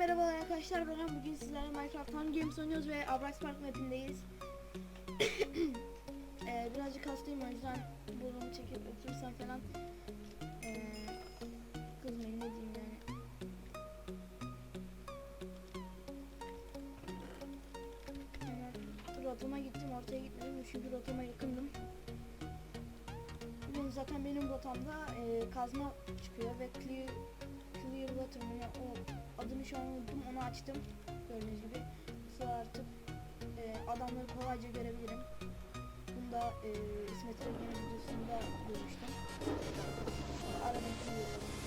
merhabalar arkadaşlar ben bugün sizlerle Minecraft Hunger Games oynuyoruz ve Abrax Park mapindeyiz. ee, birazcık hastayım o yüzden burnumu çekip öpürsem falan ee, kızmayın ne diyeyim yani. Hemen rotama gittim ortaya gitmedim çünkü rotama yakındım. Bugün zaten benim rotamda ee, kazma çıkıyor ve clear Mı ne o adını şu an unuttum onu açtım. Gördüğünüz gibi. Artık e, adamları kolayca görebilirim. Bunu da e, İsmet Ergen'in videosunda görmüştüm. Aradım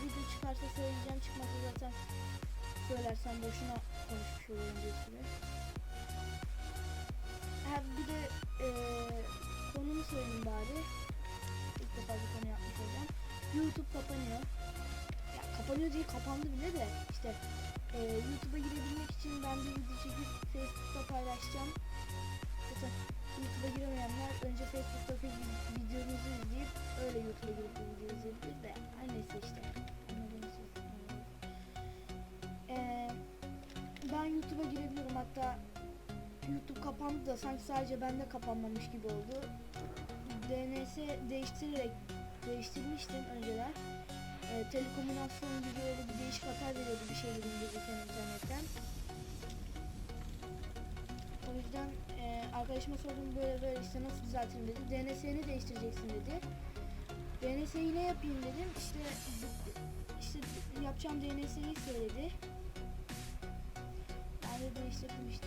video çıkarsa söyleyeceğim çıkmazsa zaten söylersem boşuna konuşmuş olurum diye süre. Ha bir de ee, konumu söyleyeyim bari. İlk defa bir konu yapmış olacağım. YouTube kapanıyor. Ya kapanıyor değil kapandı bile de işte ee, YouTube'a girebilmek için ben bir video çekip Facebook'ta paylaşacağım. Mesela YouTube'a giremeyenler önce Facebook'taki videomuzu izleyip öyle YouTube'a girip bu videoyu izleyebilir de neyse işte. Ee, ben YouTube'a girebiliyorum hatta YouTube kapandı da sanki sadece bende kapanmamış gibi oldu. DNS değiştirerek değiştirmiştim önceler. Ee, telekomünikasyon gibi öyle bir değişik hata veriyordu bir şey indirirken internetten. O yüzden arkadaşıma sordum böyle böyle işte nasıl düzeltirim dedi. DNS'ni değiştireceksin dedi. DNS'yi ne yapayım dedim. İşte işte yapacağım DNS'yi söyledi. Ben de değiştirdim işte.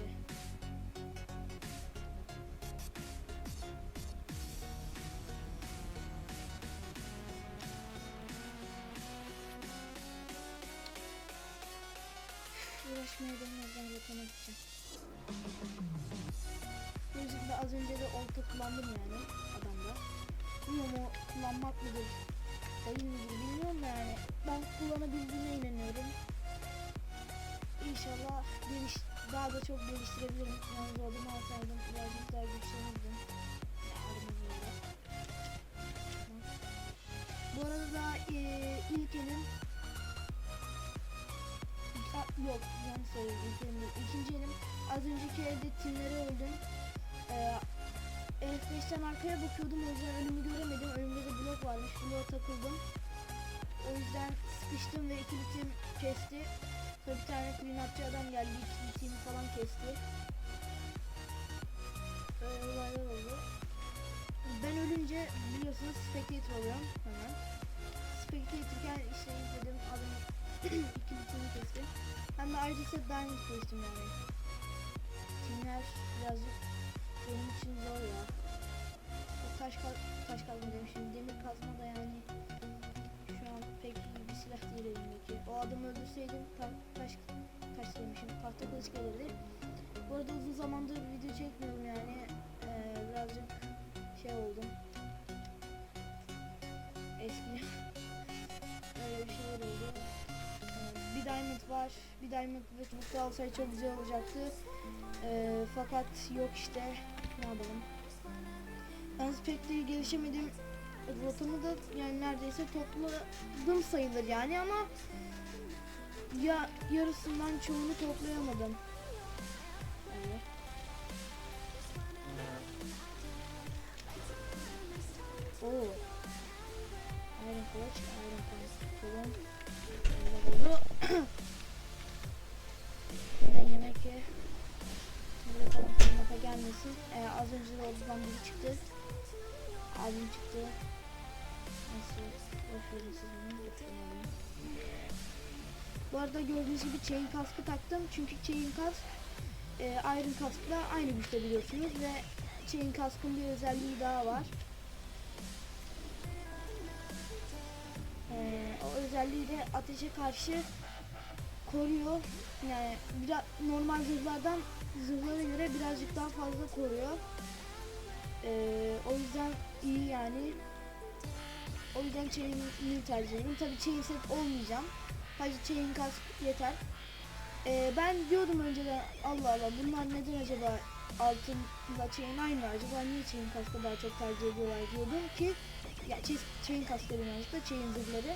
Az önce de olta kullandım yani adamda. Bilmiyorum o kullanmak mıdır, değil midir bilmiyorum yani. Ben kullanabildiğime inanıyorum. İnşallah geliş, daha da çok geliştirebilirim. Yalnız o adamı alsaydım birazcık daha güçlenirdim. Bu arada da eee ilk elim yok yanlış söyledim ilk elim değil. İkinci elim az önceki elde timleri öldüm. Ee, F5'ten arkaya bakıyordum o yüzden önümü göremedim. Önümde de blok varmış. Bloğa takıldım. O yüzden sıkıştım ve ikili tim kesti. Sonra bir tane clean adam geldi. İkili timi falan kesti. Böyle olaylar oldu. Ben ölünce biliyorsunuz spectator oluyorum hemen. Spectator'ken işte izledim adam ikili timi kesti. Hem de ayrıca diamond koştum yani. Timler birazcık benim için zor ya. O taş kal taş kazma demişim. Demir kazma da yani şu an pek iyi bir silah değil elimdeki. O adamı öldürseydim ta taş taş demişim. Tahta kılıç gelirdi. Bu arada uzun zamandır video çekmiyorum yani. Ee, birazcık şey oldum. Eski diamond var. Bir diamond ve çubuk da çok güzel olacaktı. Ee, fakat yok işte. Ne yapalım. Yalnız pek de gelişemedim. Rotamı da yani neredeyse topladım sayılır yani ama ya yarısından çoğunu toplayamadım. Çıktı. Bu arada gördüğünüz gibi chain kaskı taktım. Çünkü chain kask e, Iron kaskla aynı güçte biliyorsunuz ve chain kaskın bir özelliği daha var. E, o özelliği de ateşe karşı koruyor. Yani biraz normal zırhlardan zırhlara göre birazcık daha fazla koruyor. İyi yani. O yüzden chain'i tercih ederim. Tabii chain set olmayacağım. Sadece chain kask yeter. Ee, ben diyordum önceden Allah Allah bunlar neden acaba altınla chain aynı acaba niye chain kaskı daha çok tercih ediyorlar diyordum ki ya chain kaskları yanlışlıkla chain zırhları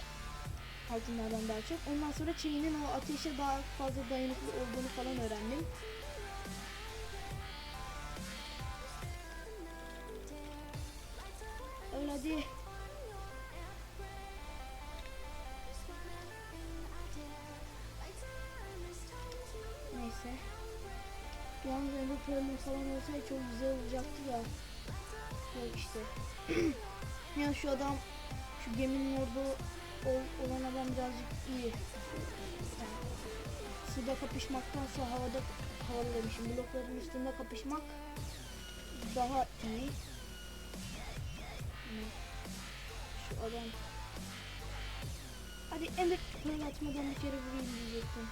altınlardan daha çok. Ondan sonra chain'in o ateşe daha fazla dayanıklı olduğunu falan öğrendim. Öyle hadi. Neyse. Yalnız Ender Pearl'ün falan olsaydı çok güzel olacaktı da. Yok işte. ya şu adam, şu geminin orada ol- olan adam birazcık iyi. Yani, suda kapışmaktansa havada, havada demişim, blokların üstünde kapışmak daha iyi. Şu adam Hadi Ender Pearl atmadan bir kere vurayım diyecektim.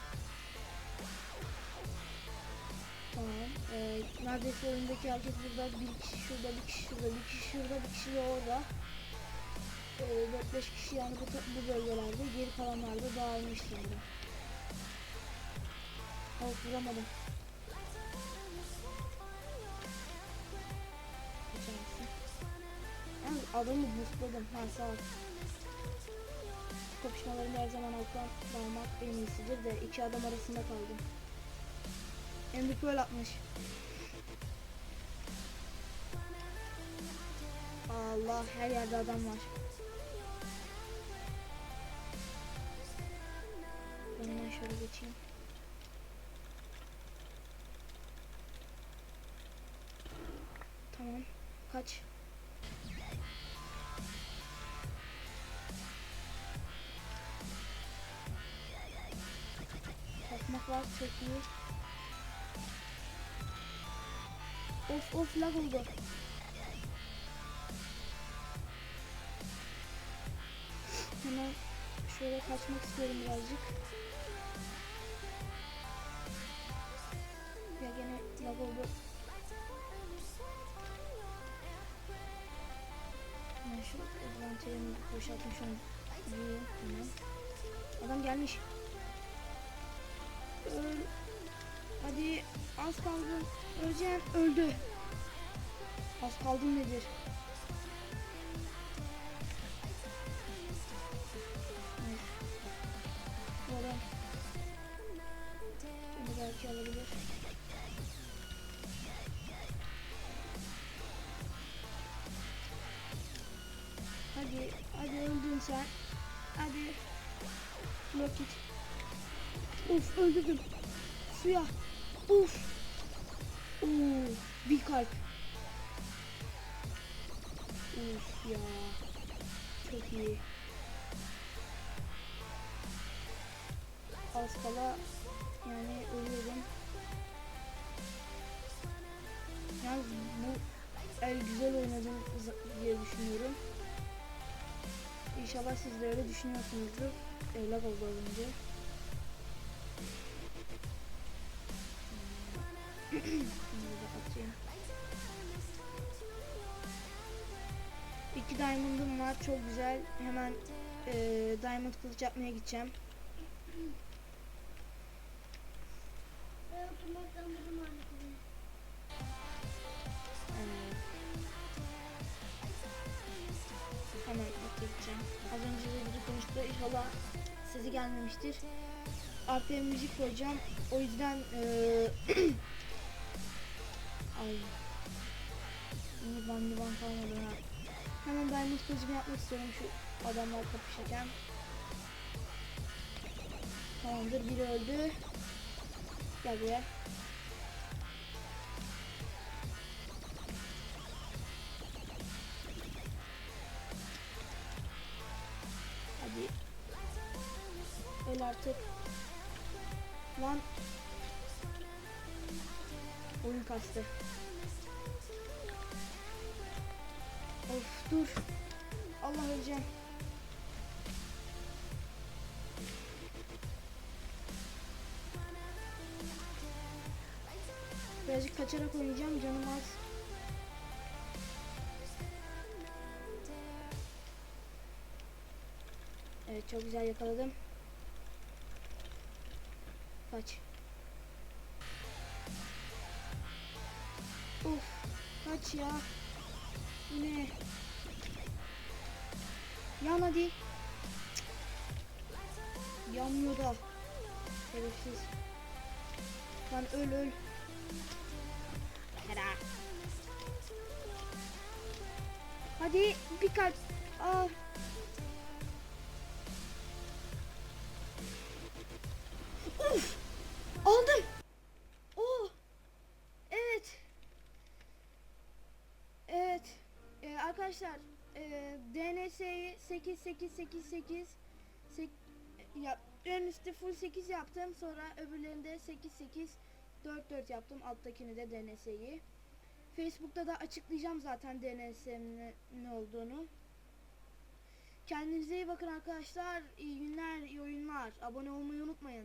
Tamam. Ee, neredeyse önündeki herkes burada. Bir kişi şurada, bir kişi şurada, bir kişi şurada, bir kişi de orada. Ee, 4-5 kişi yani bu, bu bölgelerde. Geri kalanlar da dağılmış sanırım. Of vuramadım. Adamı boostladım. Ha sağ ol. Kapışmalarında her zaman alttan dalmak en iyisidir de iki adam arasında kaldım. Ender Pearl atmış. Allah her yerde adam var. Önden şöyle geçeyim. Tamam. Kaç. İyi. Of of lag oldu. Hemen şöyle kaçmak istiyorum birazcık. Ya gene lag oldu. Hemen şu advantajını boşaltmış onu. İyi, tamam. Adam gelmiş. Öl. Hadi az kaldı. Öleceğim. Öldü. Az kaldım nedir? Evet. Bu adam beni belki. Hadi, hadi öldün sen. Hadi. Blok it. Uf öldürdüm. Suya. Uf. Oo, bir kalp. Uf ya. Çok iyi. Az kala yani ölüyorum. Yalnız bu el güzel oynadım diye düşünüyorum. İnşallah siz düşünüyorsunuzdur. Evlat oldu önce. İki diamond'um var. Çok güzel. Hemen eee diamond kılıç yapmaya gideceğim. Hemen gideceğim. Az önce de biri konuştu. İnşallah sesi gelmemiştir. Arkaya müzik koyacağım. O yüzden eee Ay. İyi ban ban kalmadı ha. Hemen diamond kılıcımı yapmak istiyorum şu adamlar kapışırken. Tamamdır biri öldü. Gel buraya. Hadi. Öl artık. Lan. Oyun kastı. Of dur. Allah öleceğim. Birazcık kaçarak oynayacağım canım az. Evet çok güzel yakaladım. Kaç. Kaç ya. Yine. Yan hadi. Yanmıyor da. Şerefsiz. Lan öl öl. Hera. Hadi bir kalp. Aa. Arkadaşlar e, DNS'yi 8888 sek, ya, en üstte full 8 yaptım. Sonra öbürlerinde 8844 yaptım. Alttakini de DNS'yi. Facebook'ta da açıklayacağım zaten DNS'nin ne olduğunu. Kendinize iyi bakın arkadaşlar. İyi günler, iyi oyunlar. Abone olmayı unutmayın.